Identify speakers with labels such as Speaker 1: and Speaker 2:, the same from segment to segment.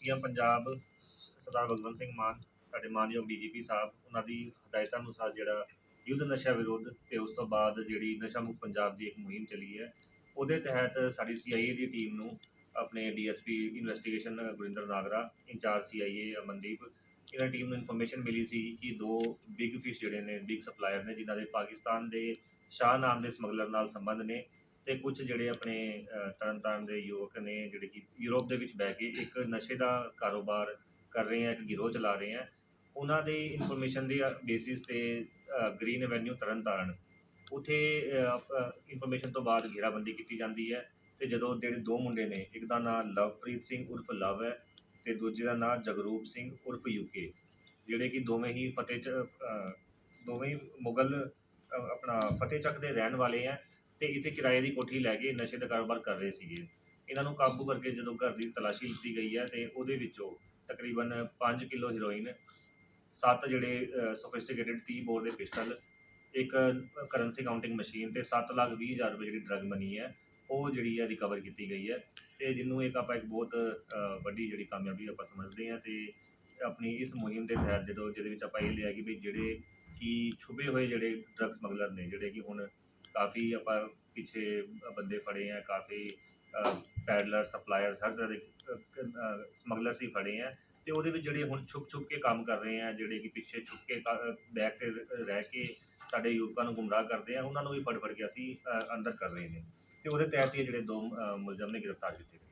Speaker 1: CM Punjab Sardar Bhagwant Singh Mann, ਸਾਡੇ ਮਾਨਯੋਗ DGP ਸਾਹਿਬ, ਉਹਨਾਂ ਦੀ ਹਦਾਇਤਾਂ ਅਨੁਸਾਰ ਜਿਹੜਾ ਯੁੱਧ ਨਸ਼ਾ ਵਿਰੋਧ ਤੇ ਉਸ ਤੋਂ ਬਾਅਦ ਜਿਹੜੀ ਨਸ਼ਾ ਮੁਕਤ ਪੰਜਾਬ ਦੀ ਇੱਕ ਮੁਹਿੰਮ ਚੱਲੀ ਹੈ, ਉਹਦੇ ਤਹਿਤ ਸਾਡੀ ਸੀਆਈਏ ਦੀ ਟੀਮ ਨੂੰ ਆਪਣੇ DSP investigation Gurinder Nagra, incharge CIA Amandeep, ਇਹਨਾਂ ਟੀਮ ਨੂੰ ਇਨਫੋਰਮੇਸ਼ਨ ਮਿਲੀ ਸੀ ਕਿ ਦੋ ਬਿਗ ਫਿਸ਼ ਜਿਹੜੇ ਨੇ ਬਿਗ ਸਪਲਾਇਰ ਨੇ, ਜਿਨ੍ਹਾਂ ਦੇ ਪਾਕਿਸਤਾਨ ਦੇ ਸ਼ਾਹ ਨਾਮ ਦੇ ਸਮਗਲਰ ਨਾਲ ਸੰਬੰਧ ਨੇ। ਤੇ ਕੁਝ ਜਿਹੜੇ ਆਪਣੇ ਤਰਨਤਾਰਨ ਦੇ ਯੁਵਕ ਨੇ ਜਿਹੜੇ ਕਿ ਯੂਰਪ ਦੇ ਵਿੱਚ ਬਹਿ ਕੇ ਇੱਕ ਨਸ਼ੇ ਦਾ ਕਾਰੋਬਾਰ ਕਰ ਰਹੇ ਆ, ਇੱਕ ਗਿਰੋਹ ਚਲਾ ਰਹੇ ਆ, ਉਹਨਾਂ ਦੇ ਇਨਫੋਰਮੇਸ਼ਨ ਦੇ ਬੇਸਿਸ ਤੇ ਗ੍ਰੀਨ ਐਵਨਿਊ ਤਰਨਤਾਰਨ। ਉਥੇ ਇਨਫੋਰਮੇਸ਼ਨ ਤੋਂ ਬਾਅਦ ਘੇਰਾਬੰਦੀ ਕੀਤੀ ਜਾਂਦੀ ਹੈ ਤੇ ਜਦੋਂ ਜਿਹੜੇ ਦੋ ਮੁੰਡੇ ਨੇ, ਇੱਕ ਦਾ ਨਾਮ ਲਵਪ੍ਰੀਤ ਸਿੰਘ ਉਰਫ ਲਵ ਹੈ ਤੇ ਦੂਜੇ ਦਾ ਨਾਮ ਜਗਰੂਪ ਸਿੰਘ ਉਰਫ ਯੂਕੇ ਜਿਹੜੇ ਕਿ ਦੋਵੇਂ ਹੀ ਫਤਿਹ ਦੋਵੇਂ ਹੀ ਮੁਗਲ ਆਪਣਾ ਫਤਿਹ ਚੱਕ ਦੇ ਰਹਿਣ ਵਾਲੇ ਆ ਤੇ ਇੱਥੇ ਕਿਰਾਏ ਦੀ ਕੋਠੀ ਲੈ ਕੇ ਨਸ਼ੇ ਦਾ ਕਾਰੋਬਾਰ ਕਰ ਰਹੇ ਸੀਗੇ। ਇਹਨਾਂ ਨੂੰ ਕਾਬੂ ਕਰਕੇ ਜਦੋਂ ਘਰ ਦੀ ਤਲਾਸ਼ੀ ਲਿੱਤੀ ਗਈ ਹੈ ਤੇ ਉਹਦੇ ਵਿੱਚੋਂ ਤਕਰੀਬਨ 5 ਕਿਲੋ ਹੀਰੋਇਨ ਸੱਤ ਜਿਹੜੇ ਸੋਫਿਸਟੀਕੇਟਿਡ 30 ਬੋਰ ਦੇ ਪਿਸਟਲ, ਇੱਕ ਕਰੰਸੀ ਕਾਊਂਟਿੰਗ ਮਸ਼ੀਨ ਤੇ 7 ਲੱਖ 20 ਹਜ਼ਾਰ ਰੁਪਏ ਜਿਹੜੀ ਡਰਗ ਮਨੀ ਹੈ, ਉਹ ਜਿਹੜੀ ਹੈ ਰਿਕਵਰ ਕੀਤੀ ਗਈ ਹੈ। ਤੇ ਜਿਹਨੂੰ ਇੱਕ ਆਪਾਂ ਇੱਕ ਬਹੁਤ ਵੱਡੀ ਜਿਹੜੀ ਕਾਮਯਾਬੀ ਆਪਾਂ ਸਮਝਦੇ ਹਾਂ ਤੇ ਆਪਣੀ ਇਸ ਮੁਹਿੰਮ ਦੇ ਤਹਿਤ ਜਦੋਂ ਜਿਹਦੇ ਵਿੱਚ ਆਪਾਂ ਇਹ ਲਿਆ ਕਿ ਵੀ ਜਿਹੜੇ ਕਿ ਛੁਪੇ ਹੋਏ ਜਿਹੜੇ ਡਰਗ ਸਮਗਲਰ ਨੇ, ਜਿਹੜੇ ਕਿ ਹੁਣ ਕਾਫੀ ਆਪਾਂ ਪਿੱਛੇ ਬੰਦੇ ਫੜੇ ਆ ਕਾਫੀ ਪੈਡਲਰ ਸਪਲਾਇਰ ਹਰ ਤਰ੍ਹਾਂ ਦੇ ਸਮਗਲਰ ਸੀ ਫੜੇ ਆ। ਤੇ ਉਹਦੇ ਵਿੱਚ ਜਿਹੜੇ ਹੁਣ ਛੁਪ ਛੁਪ ਕੇ ਕੰਮ ਕਰ ਰਹੇ ਆ ਜਿਹੜੇ ਕਿ ਪਿੱਛੇ ਛੁਪ ਕੇ ਬੈਕ ਤੇ ਰਹਿ ਕੇ ਸਾਡੇ ਯੁਵਕਾਂ ਨੂੰ ਗੁੰਮਰਾਹ ਕਰਦੇ ਆ ਉਹਨਾਂ ਨੂੰ ਵੀ ਫੜ ਫੜ ਕੇ ਅਸੀਂ ਅੰਦਰ ਕਰ ਰਹੇ ਨੇ। ਤੇ ਉਹਦੇ ਤਹਿਤ ਹੀ ਜਿਹੜੇ ਦੋ ਮੁਲਜ਼ਮ ਨੇ ਗ੍ਰਿਫਤਾਰ ਕੀਤੇ ਗਏ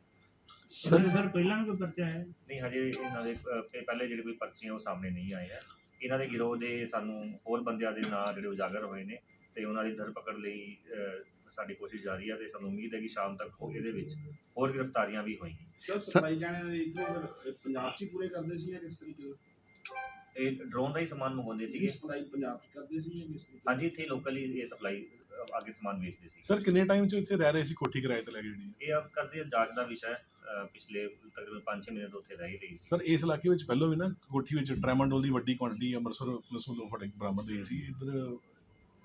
Speaker 2: ਸਰ ਸਰ ਪਹਿਲਾਂ ਵੀ ਕੋਈ ਪਰਚਾ ਹੈ
Speaker 1: ਨਹੀਂ ਹਜੇ ਇਹਨਾਂ ਦੇ ਪਹਿਲੇ ਜਿਹੜੇ ਕੋਈ ਪਰਚੇ ਆ ਉਹ ਸਾਹਮਣੇ ਨਹੀਂ ਆਏ ਆ। ਇਹਨਾਂ ਦੇ ਗਿਰੋਹ ਦੇ ਸਾਨੂੰ ਹੋਰ ਬੰਦਿਆਂ ਦੇ ਨਾਂ ਜਿਹੜੇ ਉਜਾਗਰ ਹੋਏ ਨੇ ਤੇ ਉਹਨਾਂ ਦੀ ਧਰਪਕੜ ਲਈ ਸਾਡੀ ਕੋਸ਼ਿਸ਼ ਜਾਰੀ ਹੈ ਤੇ ਸਾਨੂੰ ਉਮੀਦ ਹੈ ਕਿ ਸ਼ਾਮ ਤੱਕ ਇਹਦੇ ਵਿੱਚ ਹੋਰ ਗ੍ਰਿਫਤਾਰੀਆਂ ਵੀ ਹੋਣਗੀਆਂ
Speaker 3: ਸਰ ਸਪਲਾਈ ਜਾਣੇ ਇਧਰੋਂ ਪੰਜਾਬ 'ਚ ਹੀ ਪੂਰੇ ਕਰਦੇ ਸੀ ਜਾਂ ਕਿਸ ਤਰੀਕੇ ਨਾਲ?
Speaker 1: ਇਹ ਡਰੋਨ ਰਾਹੀਂ ਸਮਾਨ ਮੰਗਵਾਉਂਦੇ
Speaker 3: ਇਹ
Speaker 1: ਸੀਗੇ।
Speaker 3: ਸਪਲਾਈ ਪੰਜਾਬ 'ਚ ਕਰਦੇ ਸੀ ਜਾਂ ਕਿਸ ਤਰੀਕੇ ਨਾਲ?
Speaker 1: ਹਾਂਜੀ ਇੱਥੇ ਲੋਕਲੀ ਇਹ ਸਪਲਾਈ ਅੱਗੇ ਸਮਾਨ ਵੇਚਦੇ ਸੀ।
Speaker 4: ਸਰ ਕਿੰਨੇ ਟਾਈਮ ਚ ਇੱਥੇ ਰਹਿ ਰਹੇ ਸੀ ਕੋਠੀ ਕਿਰਾਏ ਤੇ ਲੈ ਕੇ ਜਿਹੜੀ
Speaker 1: ਇਹ ਆਪ ਕਰਦੇ ਜਾਂਚ ਦਾ ਵਿਸ਼ਾ ਹੈ। ਅ, ਪਿਛਲੇ ਤਕਰੀਬਨ 5-6 ਮਹੀਨੇ ਤੋਂ ਉੱਥੇ ਰਹਿ ਰਹੀ ਸੀ।
Speaker 4: ਸਰ ਇਸ ਇਲਾਕੇ ਵਿੱਚ ਪਹਿਲਾਂ ਵੀ ਨਾ ਕੋਠੀ ਵਿੱਚ ਟ੍ਰੈਮਾਡੋਲ ਦੀ ਵੱਡੀ ਕੁਆਂਟੀਟੀ ਅੰਮ੍ਰਿਤਸਰ ਪੁਲਿਸ ਵੱਲੋਂ ਫੜੇ ਬਰਾਮਦ ਹੋਈ ਸੀ। ਇੱਧਰ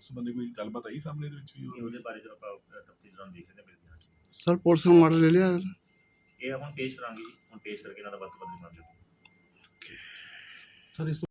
Speaker 4: ਉਸ ਬੰਦੇ ਕੋਈ ਗੱਲਬਾਤ ਆਈ ਸਾਹਮਣੇ ਦੇ ਵਿੱਚ ਵੀ
Speaker 1: ਉਹਦੇ ਬਾਰੇ ਜਦੋਂ ਆਪਾਂ ਤਫਤੀਸ਼ ਦੌਰਾਨ ਦੇਖਦੇ ਹਾਂ ਮਿਲਦੇ ਹਾਂ
Speaker 5: ਸਰ ਪੁਲਿਸ ਨੂੰ ਮਾਡਲ ਲੈ ਲਿਆ
Speaker 1: ਇਹ ਹੁਣ ਪੇਸ਼ ਕਰਾਂਗੇ ਜੀ ਹੁਣ ਪੇਸ਼ ਕਰਕੇ ਇਹਨਾਂ ਦਾ ਵੱਧ ਤੋਂ ਵੱਧ ਰਿਮਾਂਡ
Speaker 4: ਸਰ ਇਸ